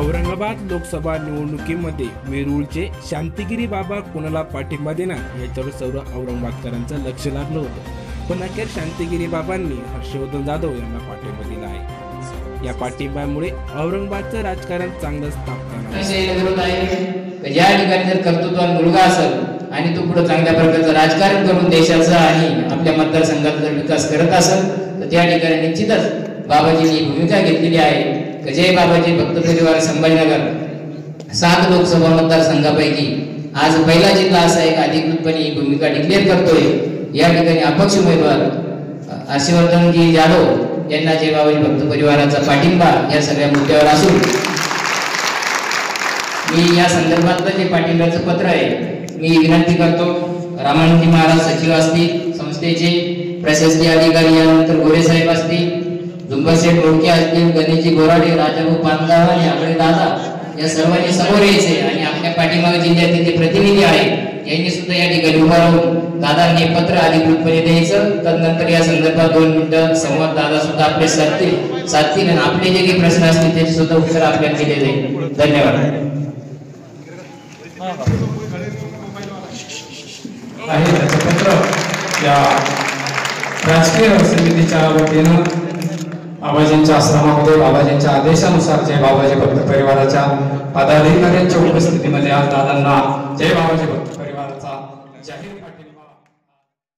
औरंगाबाद लोकसभा निवडणुकीमध्ये वेरूळचे शांतिगिरी बाबा कोणाला पाठिंबा देणार याच्यावर सर्व औरंगाबादकरांचं लक्ष लागलं होतं. पण अखेर शांतिगिरी बाबांनी हर्षवर्धन जाधव यांना पाठिंबा दिला आहे. या पाठिंब्यामुळे औरंगाबादचं राजकारण चांगलंच तापणार आहे ठिकाणी जर कर्तृत्वान मुलगा असेल आणि तो पुढे चांगल्या प्रकारचं राजकारण करून देशाचा आणि आपल्या मतदारसंघाचा जर विकास करत असेल तर त्या ठिकाणी निश्चितच बाबाजींनी भूमिका घेतलेली आहे. गजय जय बाबाजी भक्त परिवार संभाजीनगर सात लोकसभा मतदारसंघापैकी आज पहिला जिल्हा असा एक अधिकृतपणे ही भूमिका डिक्लेअर करतोय. या ठिकाणी अपक्ष उमेदवार हर्षवर्धनजी जाधव यांना जय बाबाजी भक्त परिवाराचा पाठिंबा या सगळ्या मुद्द्यावर असून मी या संदर्भातलं जे पाठिंब्याचं पत्र आहे मी विनंती करतो रामानंदी महाराज सचिव असतील संस्थेचे प्रशासकीय अधिकारी यानंतर गोरे साहेब असतील दुंबरशेठ असतील गणेशजी गोराडे राजाभाऊ पानगाव आणि आपले दादा या सर्वांनी समोर यायचे आणि आपल्या पाठीमागे जिल्ह्यातील जे प्रतिनिधी आहे यांनी सुद्धा या ठिकाणी उभा राहून दादांनी पत्र अधिकृतपणे द्यायचं. तदनंतर या संदर्भात दोन मिनिटं संवाद दादा सुद्धा आपले साधतील साधतील आणि आपले जे काही प्रश्न असतील त्याचे सुद्धा उत्तर आपल्याला दिले जाईल. धन्यवाद. आहे त्याचं पत्र. या राजकीय समितीच्या वतीनं बाबाजींच्या आश्रमामध्ये बाबाजींच्या आदेशानुसार जय बाबाजी भक्त परिवाराच्या पदाधिकाऱ्यांच्या उपस्थितीमध्ये आज दादांना जय बाबाजी भक्त परिवाराचा जाहीर पाठिंबा